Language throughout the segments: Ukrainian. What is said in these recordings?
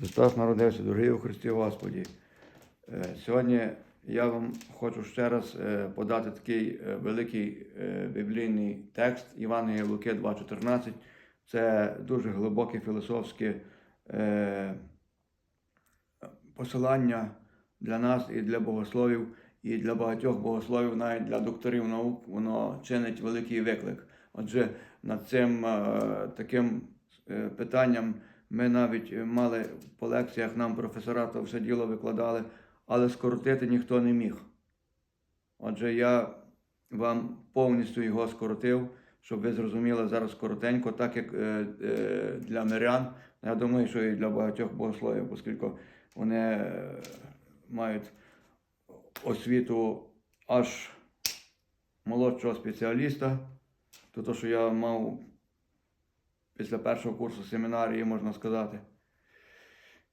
Христос народився, дорогі у Христі Господі. Е, Сьогодні я вам хочу ще раз е, подати такий е, великий біблійний текст Івангелія Луки 2.14. Це дуже глибоке філософське посилання для нас і для богословів, і для багатьох богословів, навіть для докторів наук, воно чинить великий виклик. Отже, над цим таким питанням ми навіть мали по лекціях нам професора то все діло викладали, але скоротити ніхто не міг. Отже, я вам повністю його скоротив, щоб ви зрозуміли зараз коротенько, так як е, е, для мирян. Я думаю, що і для багатьох богословів, оскільки вони е, мають освіту аж молодшого спеціаліста, то те, що я мав після першого курсу семінарії, можна сказати.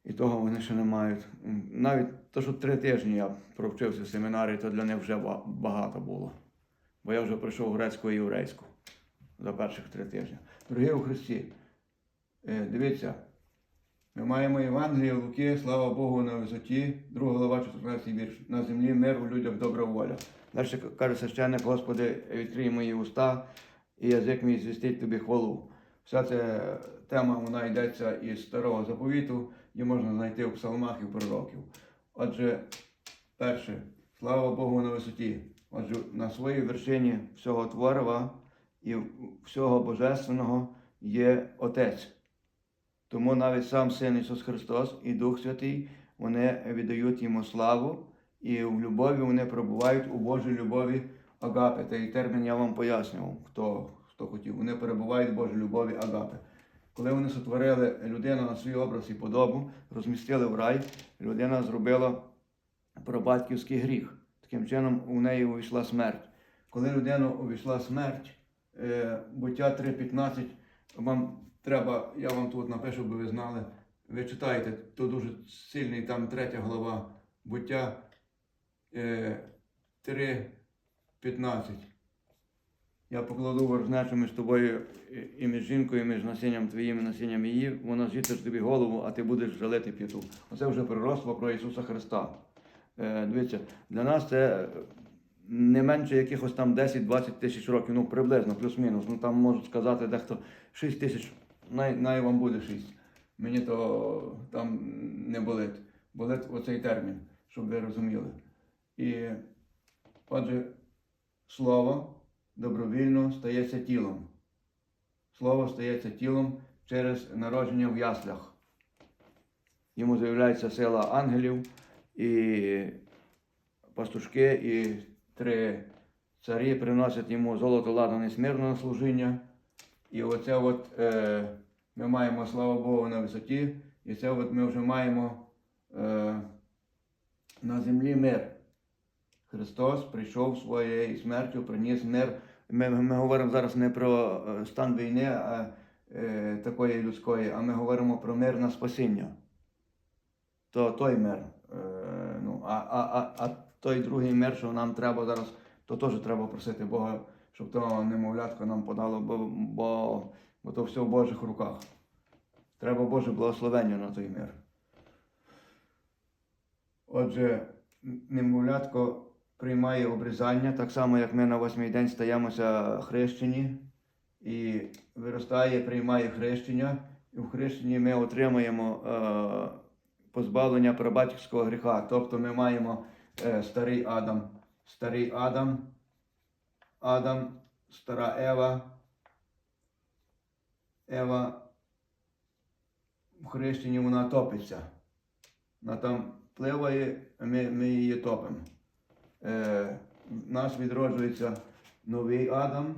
І того вони ще не мають. Навіть те, що три тижні я провчився в семінарії, то для них вже багато було. Бо я вже пройшов грецьку і єврейську за перших три тижні. Дорогі у Христі, е, дивіться, ми маємо Євангеліє Луки, слава Богу, на висоті, друга глава, 14 вірш. На землі мир у людях добра воля. Далі каже священник, Господи, відкрий мої уста, і язик мій звістить тобі хвалу. Вся ця тема вона йдеться із старого заповіту, її можна знайти в псалмах і в пророків. Отже, перше, слава Богу на висоті. Отже, на своїй вершині всього творива і всього божественного є Отець. Тому навіть сам Син Ісус Христос і Дух Святий вони віддають йому славу, і в любові вони перебувають у Божій любові агапи. Цей термін я вам пояснював, хто, хто хотів. Вони перебувають в Божій любові агапи. Коли вони сотворили людину на свій образ і подобу, розмістили в рай, людина зробила пробатьківський гріх. Таким чином у неї увійшла смерть. Коли людину увійшла смерть, е, буття 3.15, вам треба, я вам тут напишу, бо ви знали. Ви читаєте, то дуже сильний, там третя глава, буття е, 3.15. Я покладу ворожнечу між тобою і- між жінкою, і між насінням твоїм і насінням її, вона з'їтиш тобі голову, а ти будеш жалити п'яту. Оце вже пророцтво про Ісуса Христа. Е, дивіться, для нас це не менше якихось там 10-20 тисяч років, ну приблизно, плюс-мінус. Ну там можуть сказати дехто 6 тисяч, най, най вам буде 6. Мені то там не болить. Болить оцей термін, щоб ви розуміли. І отже, слово добровільно стається тілом. Слово стається тілом через народження в яслях. Йому з'являється сила ангелів і пастушки, і три царі приносять йому золото ладане смирно на служіння. І оце от е, ми маємо, слава Богу, на висоті, і це от ми вже маємо е, на землі мир. Христос прийшов своєю смертю, приніс мир. Ми, ми говоримо зараз не про е, стан війни а, е, такої людської, а ми говоримо про мир на спасіння. То той мир. Е, ну, а, а, а, а той другий мир, що нам треба зараз, то теж треба просити Бога, щоб то немовлятко нам подало, бо, бо, бо то все в Божих руках. Треба Боже благословення на той мир. Отже, немовлятко приймає обрізання, так само, як ми на восьмий день стаємося хрещені, і виростає, приймає хрещення, і в хрещенні ми отримаємо е, позбавлення прабатівського гріха. Тобто ми маємо е, старий Адам, старий Адам, Адам, стара Ева, Ева в хрещенні вона топиться. Вона там пливає, ми, ми її топимо. Е, в нас відроджується новий Адам,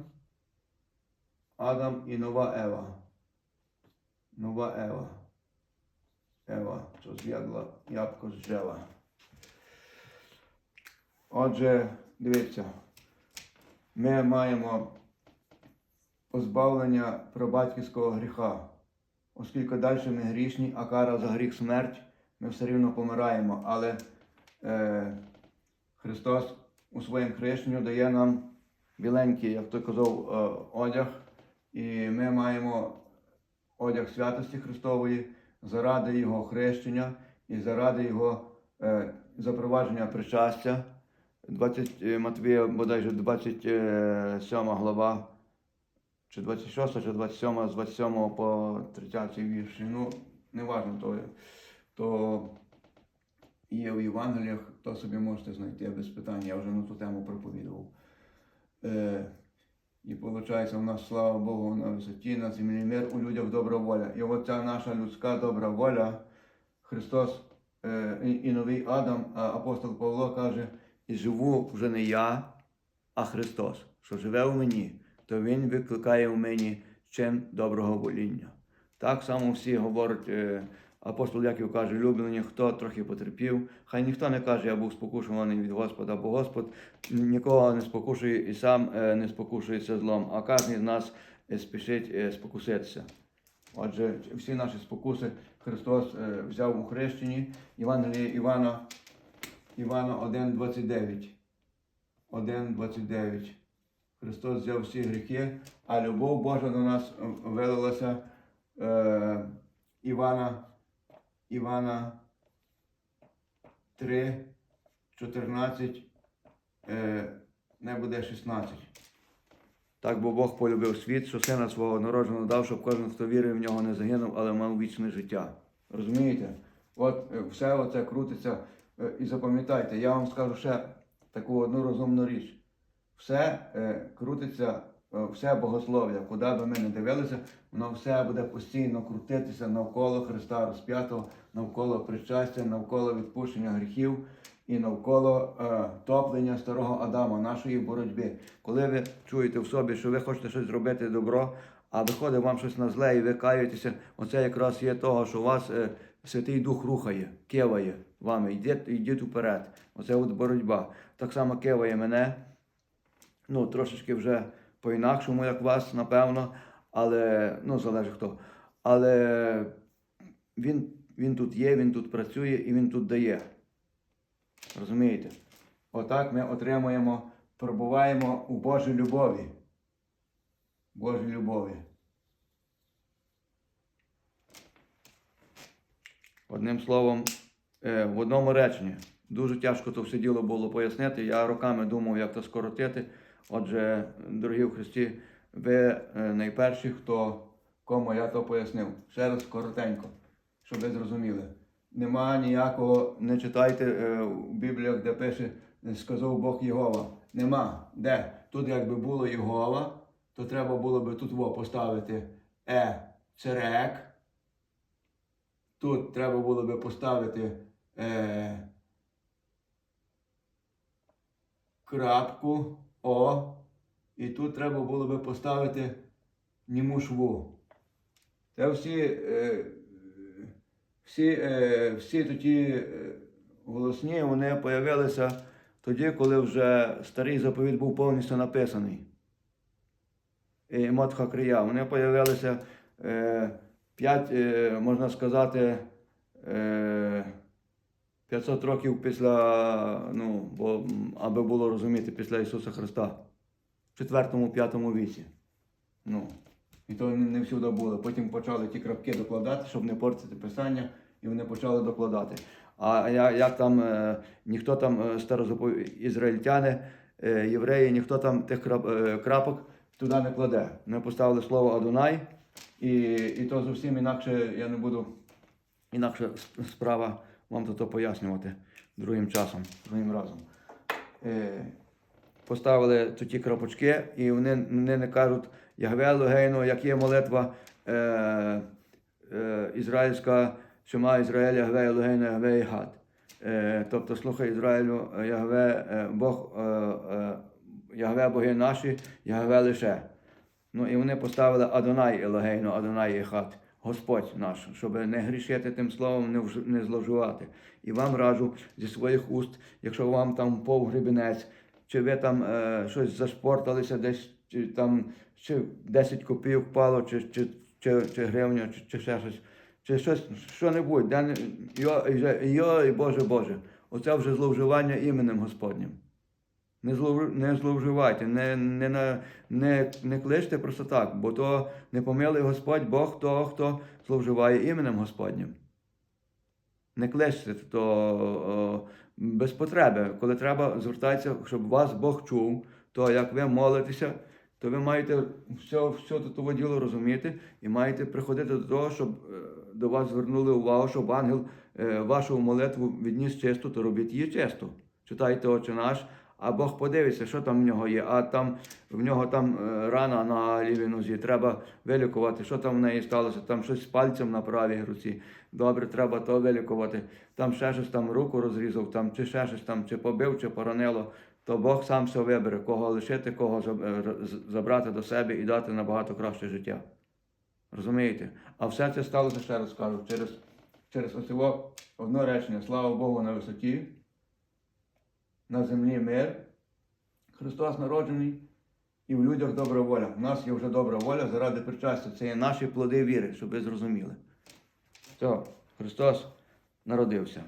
Адам і нова Ева. Нова Ева. Ева, що з'їдла ябко з джела. Отже, дивіться, ми маємо позбавлення пробатьківського гріха. Оскільки далі ми грішні, а кара за гріх смерть, ми все рівно помираємо. Але е, Христос у своєму хрещенню дає нам біленький, як той казав, е, одяг, і ми маємо одяг святості Христової, заради Його хрещення і заради Його е, запровадження причастя. 20, е, Матвія, бодайже 27 глава, чи 26, чи 27, з 27 по 30 вірші. Ну, не важно, то, то є в Євангеліях, то собі можете знайти без питань, я вже на ту тему проповідував. Е, і виходить, у нас, слава Богу, на висоті, на землі мир, у людях добра воля. І оця наша людська добра воля, Христос е, і, новий Адам, а апостол Павло каже, і живу вже не я, а Христос, що живе у мені, то Він викликає в мені чин доброго воління. Так само всі говорять, е, апостол Яків каже, люблені, хто трохи потерпів. Хай ніхто не каже, я був спокушуваний від Господа, бо Господь нікого не спокушує і сам е, не спокушується злом, а кожен з нас е, спішить е, спокуситися. Отже, всі наші спокуси Христос взяв у хрещенні. Євангеліє Івана, Івана 1,29. 1,29. Христос взяв всі гріхи, а любов Божа до нас вилилася Івана, Івана 3, 14, е, не буде 16. Так бо Бог полюбив світ, що сина свого народженого дав, щоб кожен, хто вірив в нього, не загинув, але мав вічне життя. Розумієте? От е, все оце крутиться. Е, І запам'ятайте, я вам скажу ще таку одну розумну річ. Все крутиться, все богослов'я, куди би ми не дивилися, воно все буде постійно крутитися навколо Христа розп'ятого, навколо причастя, навколо відпущення гріхів і навколо е, топлення старого Адама, нашої боротьби. Коли ви чуєте в собі, що ви хочете щось зробити добро, а виходить вам щось на зле і ви каєтеся, оце якраз є того, що вас е, Святий Дух рухає, киває вами, йдіть, йдіть уперед. Оце от боротьба. Так само киває мене, ну трошечки вже по-інакшому, як вас, напевно, але ну, залежить хто. Але він, він тут є, він тут працює і він тут дає. Розумієте? Отак ми отримуємо, пробуваємо у Божій любові. Божій любові. Одним словом, е, в одному реченні. Дуже тяжко то все діло було пояснити. Я роками думав, як це скоротити. Отже, дорогі в Христі, ви е, найперші, хто кому я то пояснив. Ще раз коротенько, щоб ви зрозуміли. Нема ніякого, не читайте е, в Бібліях, де пише, сказав Бог Єгова. Нема. Де? Тут якби було Єгова, то треба було би тут во поставити Е, церек. Тут треба було би поставити е, крапку О. І тут треба було би поставити німу шву. Це всі, е, всі, е, всі тоді е, голосні вони появилися тоді, коли вже старий заповіт був повністю написаний. І Матха Крия. Вони появилися е, 5, е, можна сказати, е, 500 років після, ну, бо, аби було розуміти, після Ісуса Христа. В 4-5 віці. Ну, і то не, всюди було. Потім почали ті крапки докладати, щоб не портити писання, і вони почали докладати. А я- як там е, ніхто там е, старозапов... ізраїльтяни, е, євреї, ніхто там тих крап... е, крапок туди не кладе. Ми поставили слово Адонай, і, і то зовсім інакше я не буду інакше справа вам то, пояснювати другим часом, другим разом. Е, поставили ті крапочки, і вони, вони не кажуть Ягве Логейно, як є молитва е, е, ізраїльська, Шема Ізраїль, Ягве Єлогейно, Ягве Єгад. Е, тобто слухай Ізраїлю, Ягве е, Бог, е, е, Ягве Боги наші, Ягве лише. Ну і вони поставили Адонай Елогейно, Адонай Єхат, Господь наш, щоб не грішити тим словом, не, не зловживати. І вам раджу зі своїх уст, якщо вам там впав чи ви там е, щось зашпорталися, десь чи там чи 10 копійок впало, чи, чи, чи, чи гривня, чи, чи ще щось, чи щось, що-небудь, де йо, йо, йо, Боже Боже, оце вже зловживання іменем Господнім. Не, злов, не зловживайте, не, не, на- не, не кличте просто так, бо то не помилує Господь Бог того, хто зловживає іменем Господнім. Не кличте, то о, без потреби. Коли треба звертатися, щоб вас Бог чув, то як ви молитеся, то ви маєте все, все того діло розуміти і маєте приходити до того, щоб е, до вас звернули увагу, щоб ангел е, вашу молитву відніс чисто, то робіть її чисто. Читайте Отче наш, а Бог подивиться, що там в нього є. А там в нього там е, рана на лівій нозі, треба вилікувати, що там в неї сталося, там щось з пальцем на правій руці. Добре, треба то вилікувати. Там ще щось там руку розрізав, там, чи ще щось там, чи побив, чи поранило. То Бог сам все вибере, кого лишити, кого е, забрати до себе і дати набагато краще життя. Розумієте? А все це сталося, ще раз кажу, через, через оцього одне речення. Слава Богу на висоті, на землі мир. Христос народжений і в людях добра воля. У нас є вже добра воля заради причастя. Це є наші плоди віри, щоб ви зрозуміли. Все, Христос народився.